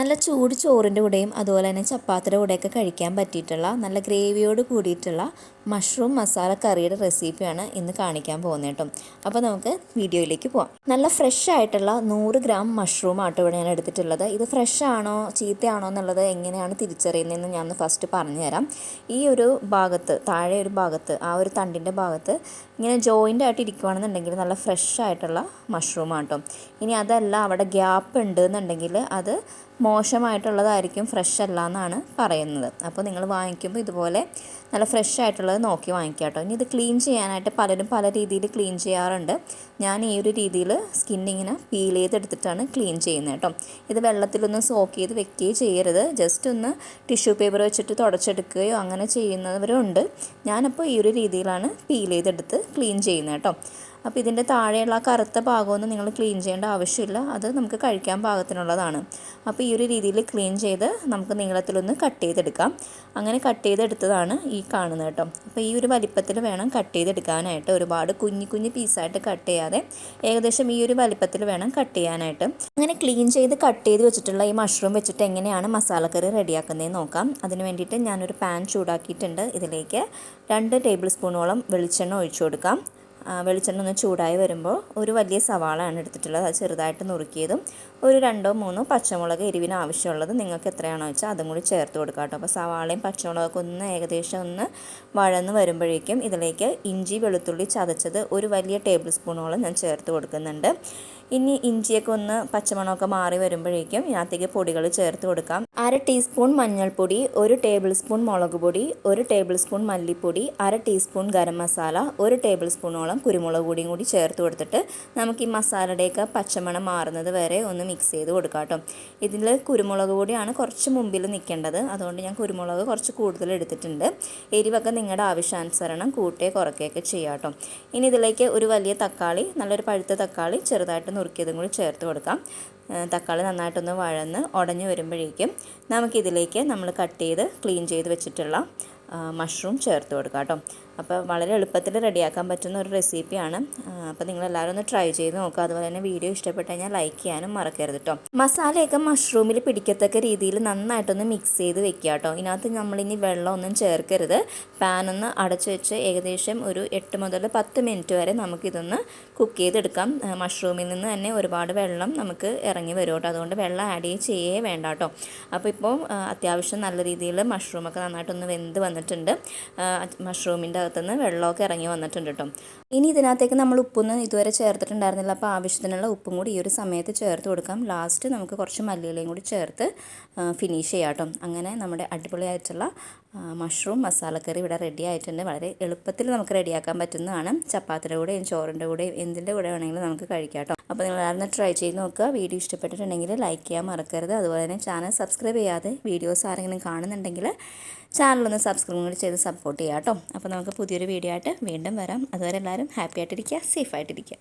നല്ല ചൂട് ചോറിന്റെ കൂടെയും അതുപോലെ തന്നെ ചപ്പാത്തിയുടെ കൂടെയൊക്കെ കഴിക്കാൻ പറ്റിയിട്ടുള്ള നല്ല ഗ്രേവിയോട് കൂടിയിട്ടുള്ള മഷ്റൂം മസാല കറിയുടെ റെസിപ്പിയാണ് ഇന്ന് കാണിക്കാൻ പോകുന്നത് കേട്ടോ. അപ്പോൾ നമുക്ക് വീഡിയോയിലേക്ക് പോവാം. നല്ല ഫ്രഷ് ആയിട്ടുള്ള നൂറ് ഗ്രാം മഷ്റൂം ആട്ടോ ഇവിടെ ഞാൻ എടുത്തിട്ടുള്ളത്. ഇത് ഫ്രഷ് ആണോ ചീത്തയാണോ എന്നുള്ളത് എങ്ങനെയാണ് തിരിച്ചറിയുന്നതെന്ന് ഞാൻ ഫസ്റ്റ് പറഞ്ഞു തരാം ഈ ഒരു ഭാഗത്ത് താഴെ ഒരു ഭാഗത്ത് ആ ഒരു തണ്ടിന്റെ ഭാഗത്ത് ഇങ്ങനെ ജോയിന്റ് ആയിട്ട് ഇരിക്കുകയാണെന്നുണ്ടെങ്കിൽ നല്ല ഫ്രഷ് ആയിട്ടുള്ള മഷ്റൂം ആട്ടോ. ഇനി അതല്ല അവിടെ ഗ്യാപ്പ് ഉണ്ട് എന്നുണ്ടെങ്കിൽ അത് മോശമായിട്ടുള്ളതായിരിക്കും ഫ്രഷ് അല്ല എന്നാണ് പറയുന്നത്. അപ്പോൾ നിങ്ങൾ വാങ്ങിക്കുമ്പോൾ ഇതുപോലെ നല്ല ഫ്രഷ് ആയിട്ടുള്ളത് നോക്കി വാങ്ങിക്കുക കേട്ടോ. ഇനി ഇത് ക്ലീൻ ചെയ്യാനായിട്ട് പലരും പല രീതിയിൽ ക്ലീൻ ചെയ്യാറുണ്ട്. ഞാൻ ഈ ഒരു രീതിയിൽ സ്കിന്നിങ്ങനെ പീൽ ചെയ്തെടുത്തിട്ടാണ് ക്ലീൻ ചെയ്യുന്നത് കേട്ടോ. ഇത് വെള്ളത്തിലൊന്ന് സോക്ക് ചെയ്ത് വെക്കുകയോ ചെയ്യരുത്. ജസ്റ്റ് ഒന്ന് ടിഷ്യൂ പേപ്പർ വെച്ചിട്ട് തുടച്ചെടുക്കുകയോ അങ്ങനെ ചെയ്യുന്നവരുണ്ട്. ഞാനപ്പോൾ ഈ ഒരു രീതിയിലാണ് പീൽ ചെയ്തെടുത്ത് ക്ലീൻ ചെയ്യുന്നത് കേട്ടോ. അപ്പോൾ ഇതിന്റെ താഴെയുള്ള ആ കറുത്ത ഭാഗമൊന്നും നിങ്ങൾ ക്ലീൻ ചെയ്യേണ്ട ആവശ്യമില്ല. അത് നമുക്ക് കഴിക്കാൻ പാകത്തിനുള്ളതാണ്. അപ്പോൾ ഈ ഒരു രീതിയിൽ ക്ലീൻ ചെയ്ത് നമുക്ക് നീളത്തിലൊന്ന് കട്ട് ചെയ്തെടുക്കാം. അങ്ങനെ കട്ട് ചെയ്തെടുത്തതാണ് ഈ കാണുന്നത് കേട്ടോ. അപ്പോൾ ഈ ഒരു വലിപ്പത്തിൽ വേണം കട്ട് ചെയ്തെടുക്കാനായിട്ട്. ഒരുപാട് കുഞ്ഞു കുഞ്ഞു പീസായിട്ട് കട്ട് ചെയ്യാതെ ഏകദേശം ഈ ഒരു വലിപ്പത്തിൽ വേണം കട്ട് ചെയ്യാനായിട്ട്. അങ്ങനെ ക്ലീൻ ചെയ്ത് കട്ട് ചെയ്ത് വെച്ചിട്ടുള്ള ഈ മഷ്റൂം വെച്ചിട്ട് എങ്ങനെയാണ് മസാലക്കറി റെഡിയാക്കുന്നതെന്ന് നോക്കാം. അതിന് വേണ്ടിയിട്ട് ഞാനൊരു പാൻ ചൂടാക്കിയിട്ടുണ്ട്. ഇതിലേക്ക് രണ്ട് ടേബിൾ സ്പൂണോളം വെളിച്ചെണ്ണ ഒഴിച്ചു കൊടുക്കാം. വെളിച്ചെണ്ണ ഒന്ന് ചൂടായി വരുമ്പോൾ ഒരു വലിയ സവാളയാണ് എടുത്തിട്ടുള്ളത്. അത് ചെറുതായിട്ട് നുറുക്കിയതും ഒരു രണ്ടോ മൂന്നോ പച്ചമുളക് എരിവിന് ആവശ്യമുള്ളത് നിങ്ങൾക്ക് എത്രയാണോ വെച്ചാൽ അതും കൂടി ചേർത്ത് കൊടുക്കാം കേട്ടോ. അപ്പോൾ സവാളയും പച്ചമുളകൊക്കെ ഒന്ന് ഏകദേശം ഒന്ന് വഴന്ന് വരുമ്പോഴേക്കും ഇതിലേക്ക് ഇഞ്ചി വെളുത്തുള്ളി ചതച്ചത് ഒരു വലിയ ടേബിൾ സ്പൂണോളം ഞാൻ ചേർത്ത് കൊടുക്കുന്നുണ്ട്. ഇനി ഇഞ്ചിയൊക്കെ ഒന്ന് പച്ചമണമൊക്കെ മാറി വരുമ്പോഴേക്കും ഇതിനകത്തേക്ക് പൊടികൾ ചേർത്ത് കൊടുക്കാം. അര ടീസ്പൂൺ മഞ്ഞൾപ്പൊടി ഒരു ടേബിൾ സ്പൂൺ മുളക് പൊടി ഒരു ടേബിൾ സ്പൂൺ മല്ലിപ്പൊടി അര ടീസ്പൂൺ ഗരം മസാല ഒരു ടേബിൾ സ്പൂണോളം കുരുമുളക് പൊടിയും കൂടി ചേർത്ത് കൊടുത്തിട്ട് നമുക്ക് ഈ മസാലയുടെയൊക്കെ പച്ചമണം മാറുന്നത് വരെ ഒന്ന് മിക്സ് ചെയ്ത് കൊടുക്കാം കേട്ടോ. ഇതിൽ കുരുമുളക് പൊടിയാണ് കുറച്ച് മുമ്പിൽ നിൽക്കേണ്ടത്. അതുകൊണ്ട് ഞാൻ കുരുമുളക് കുറച്ച് കൂടുതൽ എടുത്തിട്ടുണ്ട്. എരിവൊക്കെ നിങ്ങളുടെ ആവശ്യാനുസരണം കൂട്ടേ കുറയ്ക്കുകയൊക്കെ ചെയ്യാം കേട്ടോ. ഇനി ഇതിലേക്ക് ഒരു വലിയ തക്കാളി നല്ലൊരു പഴുത്ത തക്കാളി ചെറുതായിട്ട് നുറുക്കിയതും കൂടി ചേർത്ത് കൊടുക്കാം. തക്കാളി നന്നായിട്ടൊന്ന് വഴന്ന് ഉടഞ്ഞു വരുമ്പോഴേക്കും നമുക്കിതിലേക്ക് നമ്മൾ കട്ട് ചെയ്ത് ക്ലീൻ ചെയ്ത് വെച്ചിട്ടുള്ള മഷ്റൂം ചേർത്ത് കൊടുക്കാം കേട്ടോ. അപ്പോൾ വളരെ എളുപ്പത്തിൽ റെഡിയാക്കാൻ പറ്റുന്ന ഒരു റെസിപ്പിയാണ്. അപ്പോൾ നിങ്ങളെല്ലാവരും ഒന്ന് ട്രൈ ചെയ്ത് നോക്കുക. അതുപോലെ തന്നെ വീഡിയോ ഇഷ്ടപ്പെട്ട് കഴിഞ്ഞാൽ ലൈക്ക് ചെയ്യാനും മറക്കരുത് കേട്ടോ മസാലയൊക്കെ മഷ്റൂമിൽ പിടിക്കത്തക്ക രീതിയിൽ നന്നായിട്ടൊന്ന് മിക്സ് ചെയ്ത് വെക്കുക കേട്ടോ ഇതിനകത്ത് നമ്മളിനി വെള്ളമൊന്നും ചേർക്കരുത്. പാനൊന്ന് അടച്ചു വെച്ച് ഏകദേശം ഒരു എട്ട് മുതൽ പത്ത് മിനിറ്റ് വരെ നമുക്കിതൊന്ന് കുക്ക് ചെയ്തെടുക്കാം. മഷ്റൂമിൽ നിന്ന് തന്നെ ഒരുപാട് വെള്ളം നമുക്ക് ഇറങ്ങി വരും കേട്ടോ അതുകൊണ്ട് വെള്ളം ആഡ് ചെയ്യേ വേണ്ട കേട്ടോ അപ്പോൾ ഇപ്പോൾ അത്യാവശ്യം നല്ല രീതിയിൽ മഷ്റൂമൊക്കെ നന്നായിട്ടൊന്ന് വെന്ത് വന്നിട്ടുണ്ട്. മഷ്റൂമിന്റെ അകത്തുനിന്ന് വെള്ളമൊക്കെ ഇറങ്ങി വന്നിട്ടുണ്ട് കേട്ടോ ഇനി ഇതിനകത്തേക്ക് നമ്മൾ ഉപ്പൊന്നും ഇതുവരെ ചേർത്തിട്ടുണ്ടായിരുന്നില്ല. അപ്പോൾ ആവശ്യത്തിനുള്ള ഉപ്പും കൂടി ഈ ഒരു സമയത്ത് ചേർത്ത് കൊടുക്കാം. ലാസ്റ്റ് നമുക്ക് കുറച്ച് മല്ലിയിലയും കൂടി ചേർത്ത് ഫിനിഷ് ചെയ്യാം കേട്ടോ അങ്ങനെ നമ്മുടെ അടിപൊളിയായിട്ടുള്ള മഷ്റൂം മസാലക്കറി ഇവിടെ റെഡി ആയിട്ടുണ്ട്. വളരെ എളുപ്പത്തിൽ നമുക്ക് റെഡിയാക്കാൻ പറ്റുന്നതാണ്. ചപ്പാത്തിയുടെ കൂടെയും ചോറിന്റെ കൂടെയും എന്തിന്റെ കൂടെ വേണമെങ്കിലും നമുക്ക് കഴിക്കാം കേട്ടോ അപ്പോൾ നിങ്ങൾ ആരും ട്രൈ ചെയ്ത് നോക്കുക. വീഡിയോ ഇഷ്ടപ്പെട്ടിട്ടുണ്ടെങ്കിൽ ലൈക്ക് ചെയ്യാൻ മറക്കരുത്. അതുപോലെ തന്നെ ചാനൽ സബ്സ്ക്രൈബ് ചെയ്യാതെ വീഡിയോസ് ആരെങ്കിലും കാണുന്നുണ്ടെങ്കിൽ ചാനലൊന്ന് സബ്സ്ക്രൈബ് കൂടി ചെയ്ത് സപ്പോർട്ട് ചെയ്യാം കേട്ടോ. അപ്പോൾ നമുക്ക് പുതിയൊരു വീഡിയോ ആയിട്ട് വീണ്ടും വരാം. അതുവരെ എല്ലാവരും ഹാപ്പി ആയിട്ടിരിക്കുക സേഫ് ആയിട്ടിരിക്കുക.